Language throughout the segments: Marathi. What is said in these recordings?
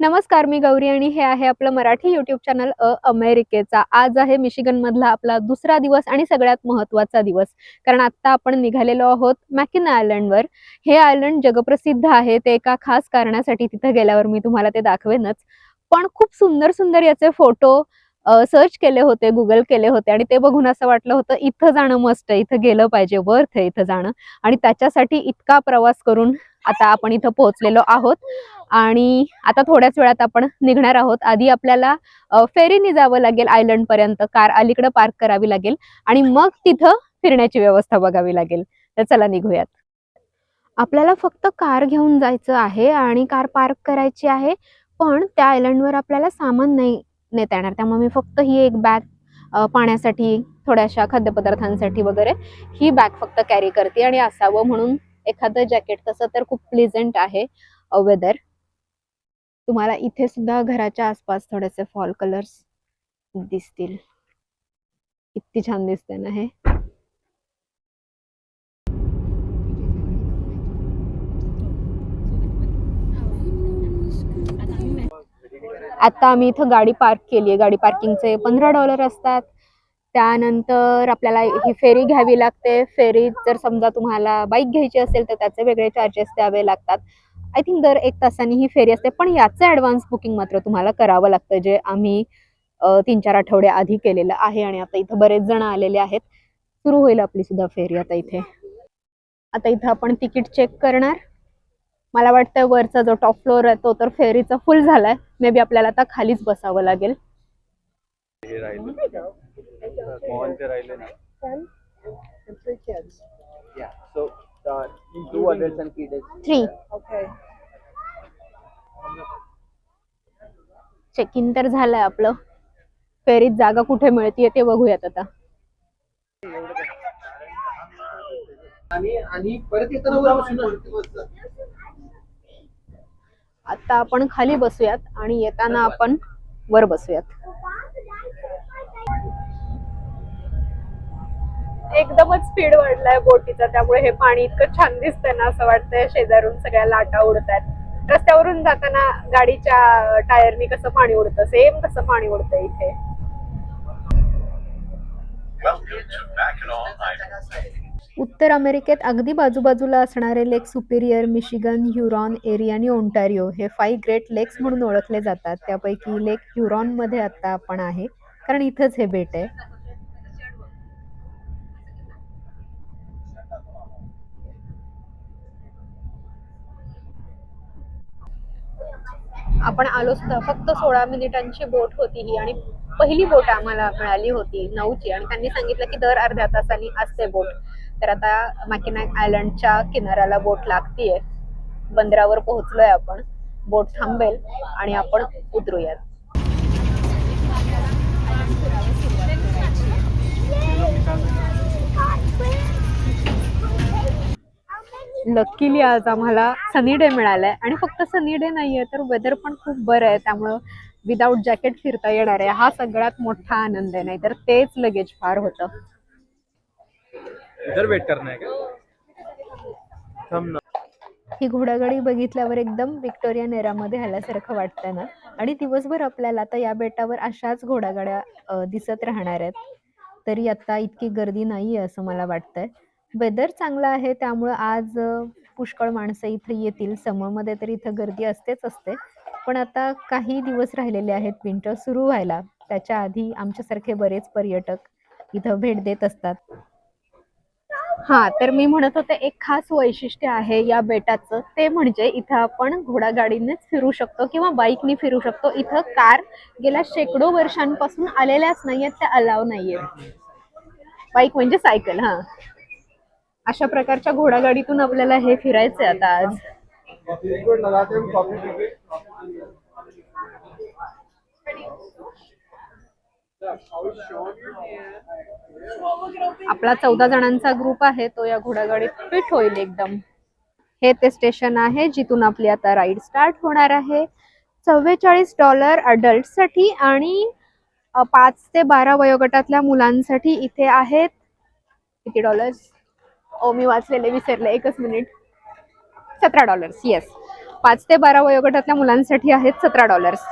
नमस्कार मी गौरी आणि हे आहे आपलं मराठी युट्यूब चॅनल अ अमेरिकेचा. आज आहे मिशिगन मधला आपला दुसरा दिवस आणि सगळ्यात महत्त्वाचा दिवस. कारण आता आपण निघालेलो आहोत मॅकिन आयलंडवर. हे आयलंड जगप्रसिद्ध आहे ते एका खास कारणासाठी तिथे गेल्यावर मी तुम्हाला ते दाखवेनच. पण खूप सुंदर सुंदर याचे फोटो सर्च केले होते गुगल केले होते आणि ते बघून असं वाटलं होतं इथं जाणं मस्त आहे इथं गेलं पाहिजे वर्थ आहे इथं जाणं. आणि त्याच्यासाठी इतका प्रवास करून आता आपण इथं पोहोचलेलो आहोत. आणि आता थोड्याच वेळात आपण निघणार आहोत. आधी आपल्याला फेरीने जावं लागेल आयलंड पर्यंत. कार अलीकडे पार्क करावी लागेल आणि मग तिथं फिरण्याची व्यवस्था बघावी लागेल. तर चला निघूयात. आपल्याला फक्त कार घेऊन जायचं आहे आणि कार पार्क करायची आहे पण त्या आयलंडवर आपल्याला सामान नाही नेता येणार. त्यामुळे मी फक्त ही एक बॅग पाण्यासाठी थोड्याशा खाद्यपदार्थांसाठी वगैरे ही बॅग फक्त कॅरी करते आणि असावं म्हणून एखादं जॅकेट तसं तर खूप प्लेझंट आहे वेदर तुम्हाला इथे सुद्धा घराच्या आसपास थोडेसे फॉल कलर्स दिसतील. किती छान दिसते ना हे. आता आम्ही इथं गाडी पार्क केली आहे गाडी पार्किंगचे पंधरा डॉलर असतात. त्यानंतर आपल्याला ही फेरी घ्यावी लागते. फेरी जर समजा तुम्हाला बाईक घ्यायची असेल तर त्याचे वेगळे चार्जेस द्यावे लागतात. आय थिंक दर एक तासांनी ही फेरी असते. पण याचं ॲडव्हान्स बुकिंग मात्र तुम्हाला करावं लागतं जे आम्ही तीन चार आठवडे आधी केलेलं आहे आणि आता इथं बरेच जण आलेले आहेत. सुरू होईल आपली सुद्धा फेरी आता इथे. आता इथं आपण तिकीट चेक करणार. मला वाटतं वरचा जो टॉप फ्लोअर आहे तो तर फेरीचा फुल झालाय. मे बी आपल्याला आता खालीच बसावं लागेल. थ्री. चेक इन तर झालंय आपलं. फेरीत जागा कुठे मिळतीये ते बघूयात आता. आता आपण खाली बसूयात आणि येताना आपण वर बसूयात. एकदमच स्पीड वाढलाय बोटीचा त्यामुळे हे पाणी इतकं छान दिसतंय ना असं वाटतंय. शेजारून सगळ्या लाटा उडतात रस्त्यावरून जाताना गाडीच्या टायरनी कसं पाणी उडतं सेम कसं पाणी उडतं इथे? उत्तर अमेरिकेत अगदी बाजूबाजूला असणारे लेक सुपिरियर मिशिगन ह्युरॉन एरी आणि ओंटारिओ हे फाईव्ह ग्रेट लेक्स म्हणून ओळखले जातात. त्यापैकी लेक ह्युरॉनमध्ये मध्ये आता आपण आहे कारण इथंच हे बेट आहे. आपण आलो सुद्धा फक्त सोळा मिनिटांची बोट होती ही आणि पहिली बोट आम्हाला मिळाली होती नऊची आणि त्यांनी सांगितलं की दर अर्ध्या तासांनी असते बोट. तर आता मॅकिनॅक आयलंडच्या किनाऱ्याला बोट लागतीये. बंदरावर पोहोचलोय आपण. बोट थांबेल आणि आपण उतरूयात. लकीली आज आम्हाला सनी डे मिळालाय. आणि फक्त सनी डे नाहीये तर वेदर पण खूप बरं आहे. त्यामुळं विदाऊट जॅकेट फिरता येणार आहे. हा सगळ्यात मोठा आनंद आहे. नाहीतर तेच लगेच फार होतं. इधर वेट करना है ही घोडागाडी बघितल्यावर एकदम विक्टोरिया नेरामध्ये आल्यासारखं वाटतंय ना? आणि दिवसभर आपल्याला आता या बेटावर अशाच घोडागाड्या अ, दिसत राहणार आहेत. तरी आता इतकी गर्दी नाही आहे असं मला वाटतंय. वेदर चांगलं आहे त्यामुळं आज अ, पुष्कळ माणसं इथं येतील. समरमध्ये तर इथं गर्दी असतेच असते. पण आता काही दिवस राहिलेले आहेत विंटर सुरू व्हायला. त्याच्या आधी आमच्यासारखे बरेच पर्यटक इथं भेट देत असतात. हा तर मी म्हणत होते एक खास वैशिष्ट्य आहे या बेटाचं ते म्हणजे इथं आपण घोडागाडीनेच फिरू शकतो किंवा बाईकने फिरू शकतो. इथं कार गेल्या शेकडो वर्षांपासून आलेल्याच नाहीयेत त्या अलाव नाहीयेत. बाईक म्हणजे सायकल हा. अशा प्रकारच्या घोडागाडीतून आपल्याला हे फिरायचंय आता आज. आपला चौदा जणांचा ग्रुप आहे तो या घोडागाडीत फिट होईल एकदम. हे ते स्टेशन आहे जिथून आपली आता राईड स्टार्ट होणार आहे. चव्वेचाळीस डॉलर अडल्टसाठी आणि पाच ते बारा वयोगटातल्या मुलांसाठी इथे आहेत. किती डॉलर्स? ओ मी वाचलेले विसरले. एकच मिनिट. सतरा डॉलर्स येस पाच ते बारा वयोगटातल्या मुलांसाठी आहेत सतरा डॉलर्स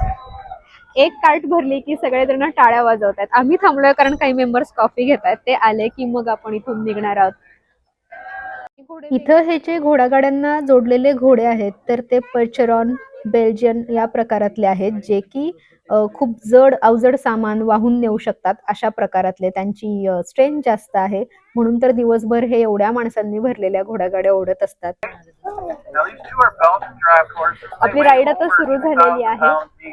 एक कार्ट भरली की सगळेजण टाळ्या वाजवतात आम्ही थांबलोय कारण काही मेंबर्स कॉफी घेत आहेत ते आले की मग आपण इथून निघणार आहोत. इथं हे जे घोडागाड्यांना जोडलेले घोडे आहेत तर ते पर्चरॉन बेल्जियन या प्रकारातले आहेत जे की खूप जड अवजड सामान वाहून नेऊ शकतात अशा प्रकारातले. त्यांची स्ट्रेंथ जास्त आहे. म्हणून तर दिवसभर हे एवढ्या माणसांनी भरलेल्या घोडागाड्या ओढत असतात. आपली राईड आता सुरू झालेली आहे.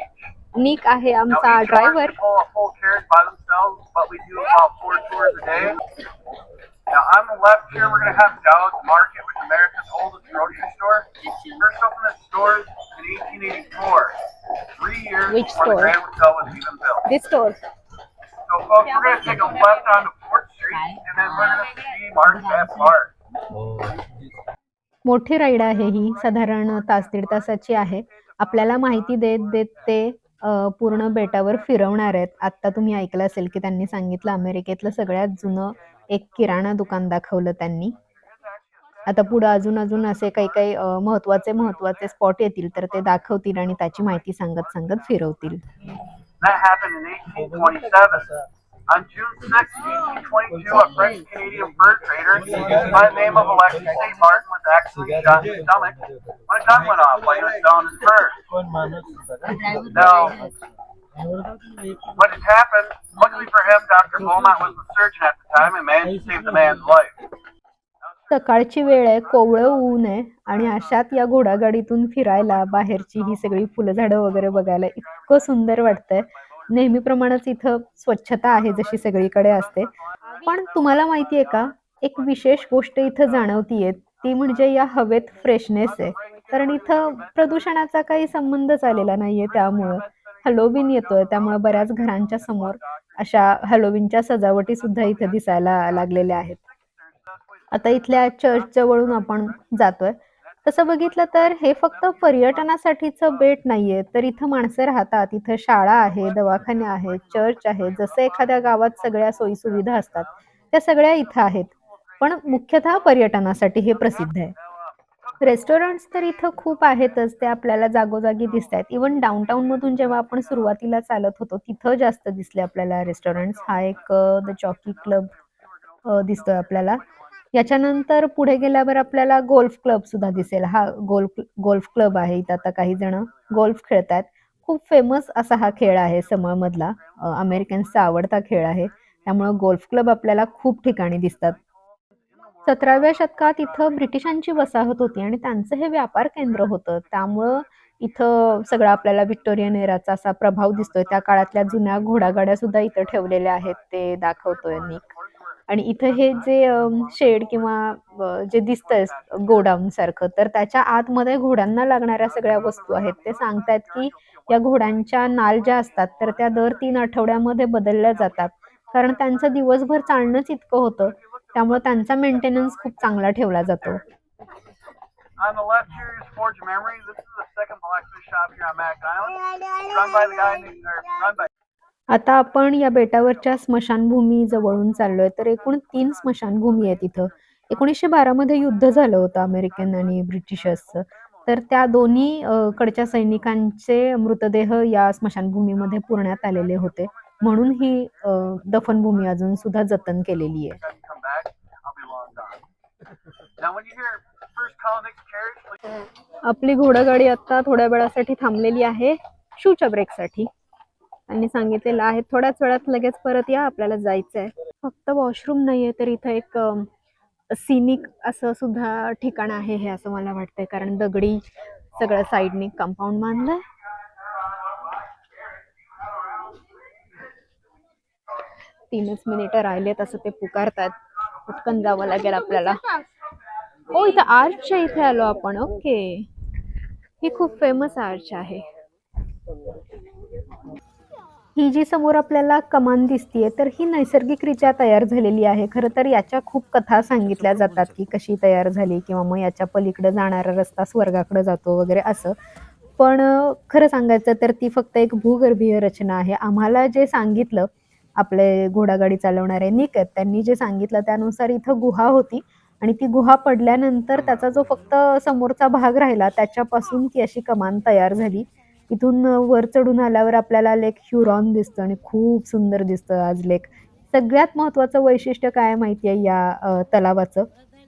निक आहे आमचा driver Now on the left here. We're gonna have Dallas Market, which is America's oldest grocery store. First open the stores. In 1884, three years Which before the store? Grand Hotel was even built. This store So folks, we're gonna take a left onto Fourth Street, and then we're gonna see Mark at Park. मोठी राईड आहे ही साधारण तास दीड तासाची आहे आपल्याला माहिती देत देत ते पूर्ण बेटावर फिरवणार आहेत आता तुम्ही ऐकलं असेल की त्यांनी सांगितलं अमेरिकेतलं सगळ्यात जुनं एक किराणा दुकान दाखवलं त्यांनी आता पुढे अजून अजून असे काही काही महत्त्वाचे महत्त्वाचे स्पॉट येतील तर ते दाखवतील आणि त्याची माहिती सांगत सांगत फिरवतील That happened in 1827. On June 6, 1822, a French Canadian fur trader by the name of Alexis St. Martin was actually shot in the stomach when a gun went off while he was selling his furs. Now, what had happened, luckily for him, Dr. Beaumont was the surgeon at the time and managed to save the man's life. सकाळची वेळ आहे कोवळं ऊन आहे आणि अशात या घोडागाडीतून फिरायला बाहेरची ही सगळी फुलझाडं वगैरे बघायला इतकं सुंदर वाटतंय. नेहमीप्रमाणेच इथं स्वच्छता आहे जशी सगळीकडे असते. पण तुम्हाला माहिती आहे का? एक विशेष गोष्ट इथं जाणवतीये ती म्हणजे या हवेत फ्रेशनेस आहे. कारण इथं प्रदूषणाचा काही संबंधच आलेला नाहीये त्यामुळं. हॅलोविन येतोय त्यामुळे बऱ्याच घरांच्या समोर अशा हॅलोविनच्या सजावटी सुद्धा इथे दिसायला लागलेल्या आहेत. आता इथल्या चर्च जवळून आपण जातोय. तसं बघितलं तर हे फक्त पर्यटनासाठीच बेट नाहीये. तर इथं माणसं राहतात. इथं शाळा आहे दवाखाने आहेत चर्च आहे. जसं एखाद्या गावात सगळ्या सोयीसुविधा असतात त्या सगळ्या इथं आहेत. पण मुख्यतः पर्यटनासाठी हे प्रसिद्ध आहे. रेस्टॉरंट्स तर इथं खूप आहेतच. ते आपल्याला जागोजागी दिसत आहेत इवन डाऊनटाऊन मधून जेव्हा आपण सुरुवातीला चालत होतो तिथं जास्त दिसले आपल्याला रेस्टॉरंट्स. हा एक द जॉकी क्लब दिसतोय आपल्याला. याच्यानंतर पुढे गेल्यावर आपल्याला गोल्फ क्लब सुद्धा दिसेल. हा गोल्फ गोल्फ क्लब आहे इथं. आता काही जण गोल्फ खेळतात खूप फेमस असा हा खेळ आहे समळमधला. अमेरिकन्सचा आवडता खेळ आहे. त्यामुळं गोल्फ क्लब आपल्याला खूप ठिकाणी दिसतात. सतराव्या शतकात इथं ब्रिटिशांची वसाहत होती आणि त्यांचं हे व्यापार केंद्र होतं. त्यामुळं इथं सगळं आपल्याला व्हिक्टोरियन एराचा असा प्रभाव दिसतोय. त्या काळातल्या जुन्या घोडागाड्या सुद्धा इथं ठेवलेल्या आहेत. ते दाखवतोय निक आणि इथं हे जे शेड किंवा जे दिसतंय गोडाऊन सारखं तर त्याच्या आतमध्ये घोड्यांना लागणाऱ्या सगळ्या वस्तू आहेत ते सांगतायत की या घोड्यांच्या नाल ज्या असतात तर त्या दर तीन आठवड्यामध्ये बदलल्या जातात कारण त्यांचं दिवसभर चालणंच इतकं होतं त्यामुळे त्यांचा मेंटेनन्स खूप चांगला ठेवला जातो On the left here is Forge Memory. This is the second shop here on Island. Run by the guy or run by आता आपण या बेटावरच्या स्मशानभूमी जवळून चाललोय तर एकूण तीन स्मशानभूमी आहेत तिथं एकोणीसशे बारामध्ये युद्ध झालं होतं अमेरिकन आणि ब्रिटिशर्सचं. तर त्या दोन्ही कडच्या सैनिकांचे मृतदेह या स्मशानभूमीमध्ये पुरण्यात आलेले होते. म्हणून ही दफनभूमी अजून सुद्धा जतन केलेली आहे. आपली घोडागाडी आता थोड्या वेळासाठी थांबलेली आहे. शूच्या ब्रेकसाठी. त्यांनी सांगितलेलं आहे थोड्याच वेळात लगेच परत या आपल्याला जायचं आहे फक्त वॉशरूम नाहीये तर इथं एक सिनिक असं सुद्धा ठिकाण आहे हे असं मला वाटतंय. कारण दगडी सगळं साईडने कंपाऊंड बांधलंय. तीनच मिनिटं राहिलेत असं ते पुकारतात पटकन जावं लागेल आपल्याला. हो इथं आर्चच्या इथे आलो आपण. ओके ही खूप फेमस आर्च आहे. ही जी समोर आपल्याला कमान दिसतीये तर ही नैसर्गिकरित्या तयार झालेली आहे. खरं तर याच्या खूप कथा सांगितल्या जातात की कशी तयार झाली किंवा मग याच्या पलीकडे जाणारा रस्ता स्वर्गाकडे जातो वगैरे असं. पण खरं सांगायचं तर ती फक्त एक भूगर्भीय रचना आहे. आम्हाला जे सांगितलं आपले घोडागाडी चालवणारे निक आहेत त्यांनी जे सांगितलं त्यानुसार इथं गुहा होती आणि ती गुहा पडल्यानंतर त्याचा जो फक्त समोरचा भाग राहिला त्याच्यापासून ती अशी कमान तयार झाली. इथून वर चढून आल्यावर आपल्याला लेक ह्युरॉन दिसतं आणि खूप सुंदर दिसतं आज लेक. सगळ्यात महत्त्वाचं वैशिष्ट्य काय माहिती आहे या तलावाचं?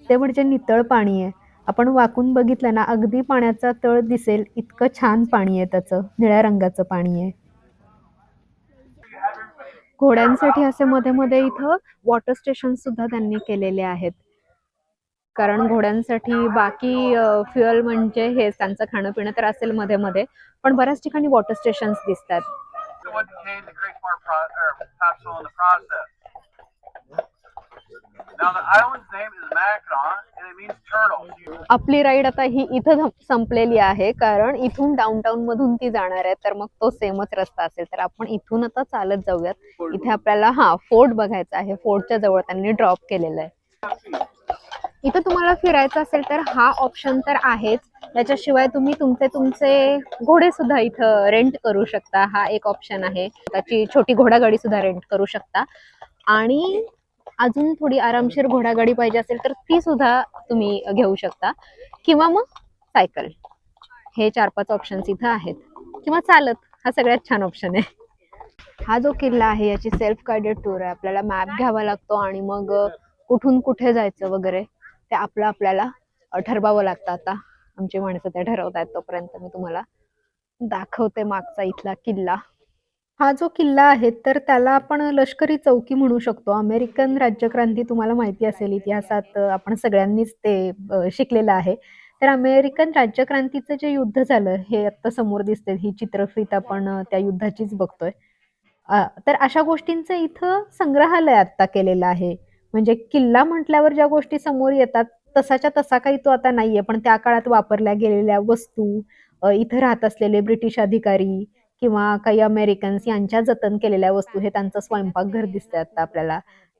ते म्हणजे नितळ पाणी आहे. आपण वाकून बघितलं ना अगदी पाण्याचा तळ दिसेल इतकं छान पाणी आहे त्याचं निळ्या रंगाचं पाणी आहे. घोड्यांसाठी असे मध्ये मध्ये इथं वॉटर स्टेशन सुद्धा त्यांनी केलेले आहेत. कारण घोड्यांसाठी बाकी फ्युअल म्हणजे हे त्यांचं खाणं पिणं तर असेल मध्ये मध्ये पण बऱ्याच ठिकाणी वॉटर स्टेशन्स दिसतात. आपली राईड आता ही इथं संपलेली आहे कारण इथून डाऊनटाऊन मधून ती जाणार आहे तर मग तो सेमच रस्ता असेल. तर आपण इथून आता चालत जाऊयात. इथे आपल्याला हा फोर्ट बघायचा आहे. फोर्टच्या जवळ त्यांनी ड्रॉप केलेलं आहे. इथं तुम्हाला फिरायचं असेल तर हा ऑप्शन तर आहेच. त्याच्याशिवाय तुम्ही तुमचे तुमचे घोडे सुद्धा इथं रेंट करू शकता. हा एक ऑप्शन आहे. त्याची छोटी घोडागाडी सुद्धा रेंट करू शकता. आणि अजून थोडी आरामशीर घोडागाडी पाहिजे असेल तर ती सुद्धा तुम्ही घेऊ शकता. किंवा मग सायकल हे चार पाच ऑप्शन्स इथं आहेत. किंवा चालत. हा सगळ्यात छान ऑप्शन आहे. हा जो किल्ला आहे याची सेल्फ गाइडेड टूर आहे. आपल्याला मॅप घ्यावा लागतो आणि मग कुठून कुठे जायचं वगैरे. ते आपलं आपल्याला ठरवावं लागतं. आता आमची माणसं ते ठरवत आहेत तोपर्यंत मी तुम्हाला दाखवते मागचा इथला किल्ला. हा जो किल्ला आहे तर त्याला आपण लष्करी चौकी म्हणू शकतो. अमेरिकन राज्यक्रांती तुम्हाला माहिती असेल इतिहासात आपण सगळ्यांनीच ते शिकलेलं आहे. तर अमेरिकन राज्यक्रांतीचं जे युद्ध झालं हे आत्ता समोर दिसते ही चित्रफित आपण त्या युद्धाचीच बघतोय. तर अशा गोष्टींचं इथं संग्रहालय आत्ता केलेलं आहे. म्हणजे किल्ला म्हटल्यावर ज्या गोष्टी समोर येतात तसाच्या तसा काही तो आता नाहीये. पण त्या काळात वापरल्या गेलेल्या वस्तू इथं राहत असलेले ब्रिटिश अधिकारी किंवा काही अमेरिकन्स यांच्या जतन केलेल्या वस्तू हे त्यांचं स्वयंपाकघर दिसतंय आता आपल्याला.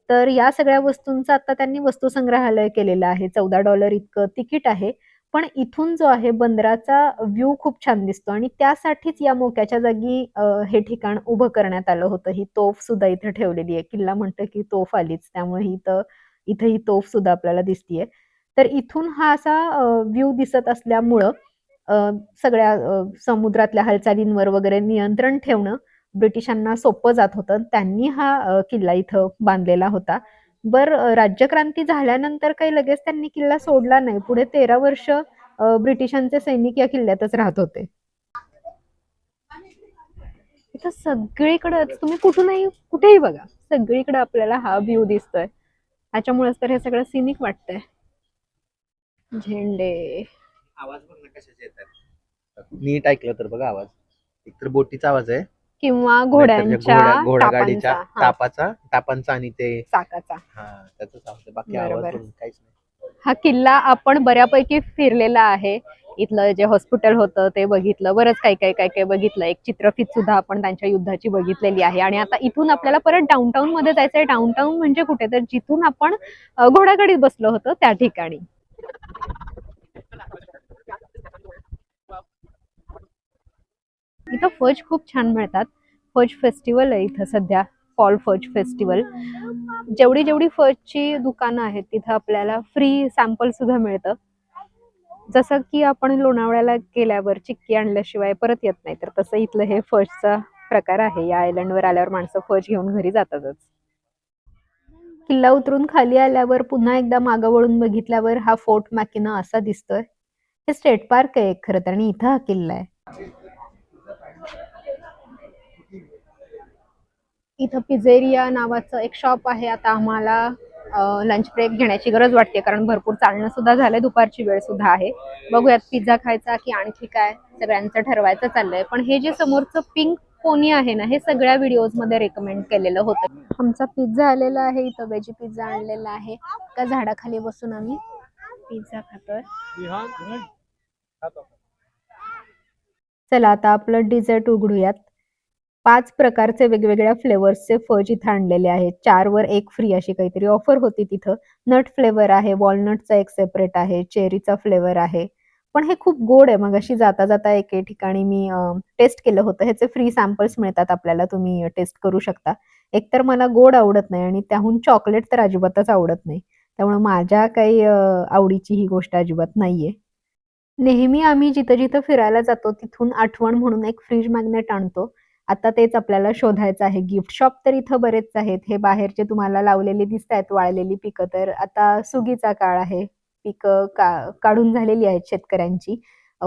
तर या सगळ्या वस्तूंचा आता त्यांनी वस्तू संग्रहालय केलेलं आहे. चौदा डॉलर इतकं तिकीट आहे. पण इथून जो आहे बंदराचा व्ह्यू खूप छान दिसतो आणि त्यासाठीच या मोक्याच्या जागी हे ठिकाण उभं करण्यात आलं होतं. ही तोफ सुद्धा इथं ठेवलेली आहे. किल्ला म्हणतं की तोफ आलीच. त्यामुळे ही इथं इथं ही तोफ सुद्धा आपल्याला दिसतीये. तर इथून हा असा व्ह्यू दिसत असल्यामुळं सगळ्या समुद्रातल्या हालचालींवर वगैरे नियंत्रण ठेवणं ब्रिटिशांना सोपं जात होतं. त्यांनी हा किल्ला इथं बांधलेला होता. बर राज्यक्रांती झाल्यानंतर काही लगेच त्यांनी किल्ला सोडला नाही. पुढे तेरा वर्ष ब्रिटिशांचे सैनिक या किल्ल्यातच राहत होते. इथं सगळीकडे तुम्ही कुठूनही कुठेही बघा सगळीकडे आपल्याला हा व्ह्यू दिसतोय. त्याच्यामुळेच तर हे सगळं सिनिक वाटतंय. झेंडे. आवाज बघ ना कशाचे येतात. नीट ऐकलं तर बघा आवाज. एक तर बोटीचा आवाज आहे. किंवा घोड्यांच्या घोडा घोडागाडीच्या टापांचा, हा, टापाचा टापांचा आणि ते चाकाचा. हा त्याच आवाज आहे. बाकी आवाज बरोबर. बघून काहीच नाही. हा किल्ला आपण बऱ्यापैकी फिरलेला आहे. इथलं जे हॉस्पिटल होतं ते बघितलं. बरंच काही काही काही काही बघितलं. एक चित्रफित सुद्धा आपण त्यांच्या युद्धाची बघितलेली आहे. आणि आता इथून आपल्याला परत डाऊनटाऊन मध्ये जायचंय. डाऊनटाऊन म्हणजे कुठे? तर जिथून आपण अ, घोडागाडीत बसलो होतो त्या ठिकाणी. इथं फज खूप छान मिळतात. फज फेस्टिवल आहे इथं सध्या फॉल फज फेस्टिवल जेवढी जेवढी फजची दुकानं आहेत तिथं आपल्याला फ्री सॅम्पल सुद्धा मिळतं. जसं की आपण लोणावळ्याला गेल्यावर चिक्की आणल्याशिवाय परत येत नाही तर तसं इथलं हे फजचा प्रकार आहे. या आयलंडवर आल्यावर माणसं फज घेऊन घरी जातातच. किल्ला उतरून खाली आल्यावर पुन्हा एकदा मागं वळून बघितल्यावर हा फोर्ट मॅकिना असा दिसतोय. हे स्टेट पार्क आहे खरं तर आणि इथं हा किल्ला आहे. इथं पिझेरिया नावाचं एक शॉप आहे. आता आम्हाला लंच ब्रेक घेण्याची गरज वाटते कारण भरपूर चालणं सुद्धा झालंय. दुपारची वेळ सुद्धा आहे. बघूयात पिझ्झा खायचा की आणखी काय सगळ्यांचं ठरवायचं चाललंय. पण हे जे समोरचं पिंक पोनी आहे ना हे सगळ्या व्हिडिओजमध्ये रेकमेंड केलेलं होतं. आमचा पिझ्झा आलेला आहे इथं वेजी पिझ्झा आणलेला आहे. त्या झाडाखाली बसून आम्ही पिझ्झा खातोय. चला आता आपलं डिझर्ट उघडूयात. पाच प्रकारचे वेगवेगळ्या फ्लेवर्सचे फज इथं आणलेले आहेत. चार वर एक फ्री अशी काहीतरी ऑफर होती तिथं. नट फ्लेवर आहे वॉलनटचा एक सेपरेट आहे चेरीचा फ्लेवर आहे. पण हे खूप गोड आहे मग अशी जाता जाता एके ठिकाणी मी टेस्ट केलं होतं. ह्याचे फ्री सॅम्पल्स मिळतात आपल्याला तुम्ही टेस्ट करू शकता. एकतर मला गोड आवडत नाही आणि त्याहून चॉकलेट तर अजिबातच आवडत नाही. त्यामुळे माझ्या काही आवडीची ही गोष्ट अजिबात नाहीये. नेहमी आम्ही जिथं जिथं फिरायला जातो तिथून आठवण म्हणून एक फ्रीज मॅग्नेट आणतो. आता तेच आपल्याला शोधायचं आहे. गिफ्ट शॉप तर इथं बरेच आहेत. हे बाहेरचे तुम्हाला लावलेले दिसत आहेत वाळलेली पिकं. तर आता सुगीचा काळ आहे. पिकं का काढून झालेली आहेत शेतकऱ्यांची.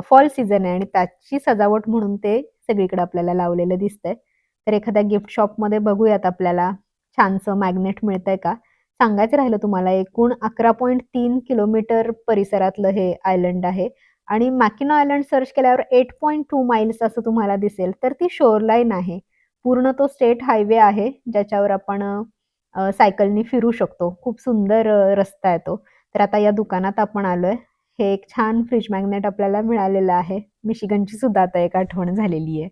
फॉल सीझन आहे आणि त्याची सजावट म्हणून ते सगळीकडे आपल्याला लावलेलं दिसतंय. तर एखाद्या गिफ्ट शॉपमध्ये बघूयात आपल्याला. छानसं मॅग्नेट मिळतंय का? सांगायचं राहिलं तुम्हाला एकूण अकरा पॉईंट तीन किलोमीटर परिसरातलं हे आयलंड आहे. आणि मॅकिनो आयलंड सर्च केल्यावर एट पॉईंट टू माइल्स असं तुम्हाला दिसेल. तर ती शोरलाईन आहे. पूर्ण तो स्टेट हायवे आहे ज्याच्यावर आपण सायकलनी फिरू शकतो. खूप सुंदर रस्ता आहे तो. तर आता या दुकानात आपण आलोय. हे एक छान फ्रीज मॅग्नेट आपल्याला मिळालेलं आहे. मिशिगनची सुद्धा आता एक आठवण झालेली आहे.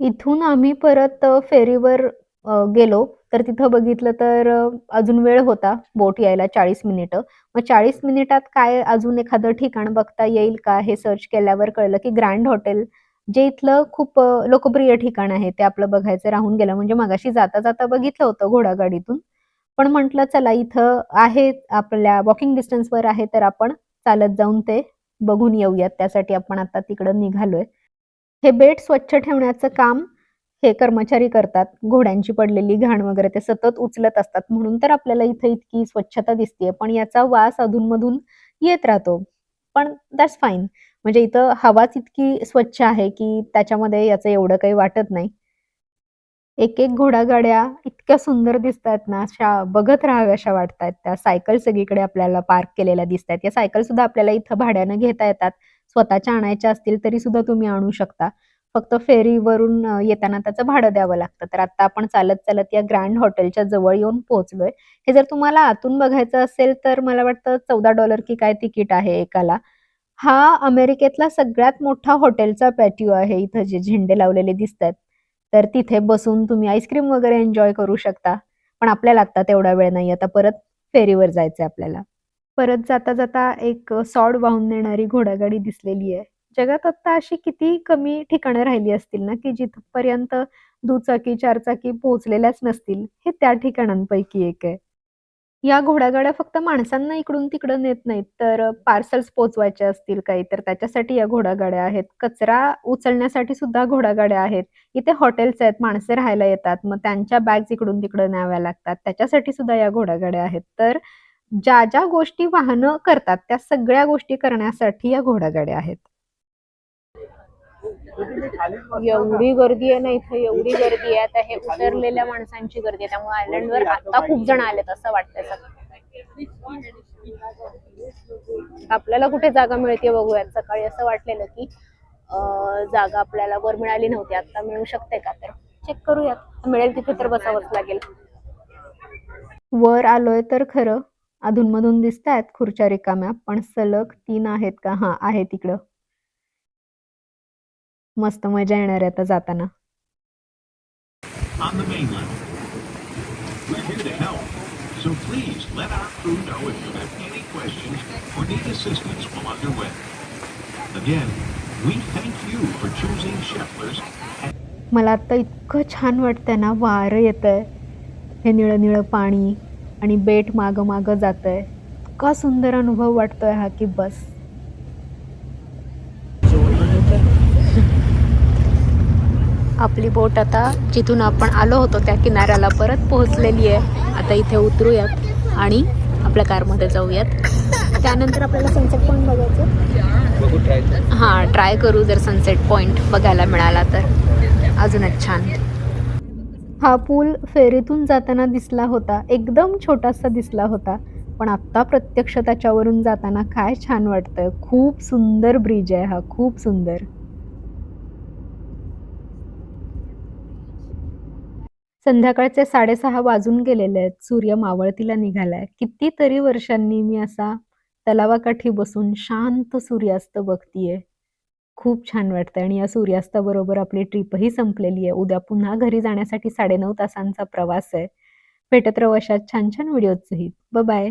इथून आम्ही परत फेरीवर गेलो तर तिथं बघितलं तर अजून वेळ होता बोट यायला चाळीस मिनिटं. मग चाळीस मिनिटात काय अजून एखादं ठिकाण बघता येईल का हे सर्च केल्यावर कळलं की ग्रँड हॉटेल जे इथलं खूप लोकप्रिय ठिकाण आहे ते आपलं बघायचं राहून गेलं. म्हणजे मगाशी जाता जाता बघितलं होतं घोडागाडीतून. पण म्हटलं चला इथं आहे आपल्या वॉकिंग डिस्टन्सवर आहे तर आपण चालत जाऊन ते बघून येऊयात. त्यासाठी आपण आता तिकडं निघालोय. हे बेट स्वच्छ ठेवण्याचं काम हे कर्मचारी करतात. घोड्यांची पडलेली घाण वगैरे ते सतत उचलत असतात. म्हणून तर आपल्याला इथे इतकी स्वच्छता दिसते पण याचा वास अधूनमधून येत राहतो. पण दॅट्स फाईन म्हणजे इथं हवाच इतकी स्वच्छ आहे की त्याच्यामध्ये याचं एवढं काही वाटत नाही. एक एक घोडागाड्या इतक्या सुंदर दिसतात ना अशा बघत राहाव्याशा वाटतात त्या सायकल सगळीकडे आपल्याला पार्क केलेल्या दिसतात या सायकल सुद्धा आपल्याला इथं भाड्यानं घेता येतात. स्वतःच्या आणायच्या असतील तरी सुद्धा तुम्ही आणू शकता. फक्त फेरीवरून येताना त्याचं भाडं द्यावं लागतं. तर आता आपण चालत चालत या ग्रँड हॉटेलच्या जवळ येऊन पोहोचलोय. हे जर तुम्हाला आतून बघायचं असेल तर मला वाटतं चौदा डॉलर की काय तिकीट आहे एकाला. हा अमेरिकेतला सगळ्यात मोठा हॉटेलचा पॅटिओ आहे इथं जे झेंडे लावलेले दिसतात तर तिथे बसून तुम्ही आईस्क्रीम वगैरे एन्जॉय करू शकता. पण आपल्याला आता तेवढा वेळ नाही. आता परत फेरीवर जायचंय आपल्याला. परत जाता जाता एक सॉड वाहून नेणारी घोडागाडी दिसलेली आहे. जगात आता अशी किती कमी ठिकाणं राहिली असतील ना की जिथपर्यंत दुचाकी चारचाकी पोहोचलेल्याच नसतील हे त्या ठिकाणांपैकी एक आहे. या घोडागाड्या फक्त माणसांना इकडून तिकडं नेत नाहीत तर पार्सल्स पोचवायचे असतील काही तर त्याच्यासाठी या घोडागाड्या आहेत. कचरा उचलण्यासाठी सुद्धा घोडागाड्या आहेत. इथे हॉटेल्स आहेत माणसे राहायला येतात मग त्यांच्या बॅग्स इकडून तिकडं न्याव्या लागतात. त्याच्यासाठी सुद्धा या घोडागाड्या आहेत. तर ज्या ज्या गोष्टी वाहनं करतात त्या सगळ्या गोष्टी करण्यासाठी या घोडागाड्या आहेत. एवढी गर्दी आहे ना इथे एवढी गर्दी आहे. आता हे उतरलेल्या माणसांची गर्दी आहे. त्यामुळे आयलंडवर आता खूप जण आलेत असं वाटतंय सगळं. आपल्याला कुठे जागा मिळते बघूयात सकाळी. असं वाटलेलं की अं, जागा आपल्याला वर मिळाली नव्हती. आता मिळू शकते का तर? चेक करूयात. मिळेल तिथे तर बसावंच लागेल. वर आलोय तर खरं. अधूनमधून दिसत आहेत खुर्च्या रिकाम्या पण सलग तीन आहेत का? हा आहे तिकडं. मस्त मजा येणार आहे आता जाताना. मला आता इतकं छान वाटतंय ना वारं येत आहे हे निळं निळं पाणी आणि बेट माग माग जात आहे इतका सुंदर अनुभव वाटतोय हा की बस. आपली बोट आता जिथून आपण आलो होतो त्या किनाऱ्याला परत पोहोचलेली आहे. आता इथे उतरूयात आणि आपल्या कारमध्ये जाऊयात. त्यानंतर आपल्याला सनसेट पॉईंट बघायचं हां ट्राय करू जर सनसेट पॉईंट बघायला मिळाला तर. अजूनच छान. हा पूल फेरीतून जाताना दिसला होता. एकदम छोटासा दिसला होता. पण आत्ता प्रत्यक्ष त्याच्यावरून जाताना काय छान वाटतंय. खूप सुंदर ब्रिज आहे हा. खूप सुंदर. संध्याकाळचे साडेसहा वाजून गेलेले आहेत. सूर्य मावळतीला निघालाय. कितीतरी वर्षांनी मी असा तलावाकाठी बसून शांत सूर्यास्त बघतीये. खूप छान वाटतंय आणि या सूर्यास्ताबरोबर आपली ट्रिपही संपलेली आहे. उद्या पुन्हा घरी जाण्यासाठी साडेनऊ तासांचा प्रवास आहे. भेटत प्रवाशात छान छान व्हिडिओ सहित बाय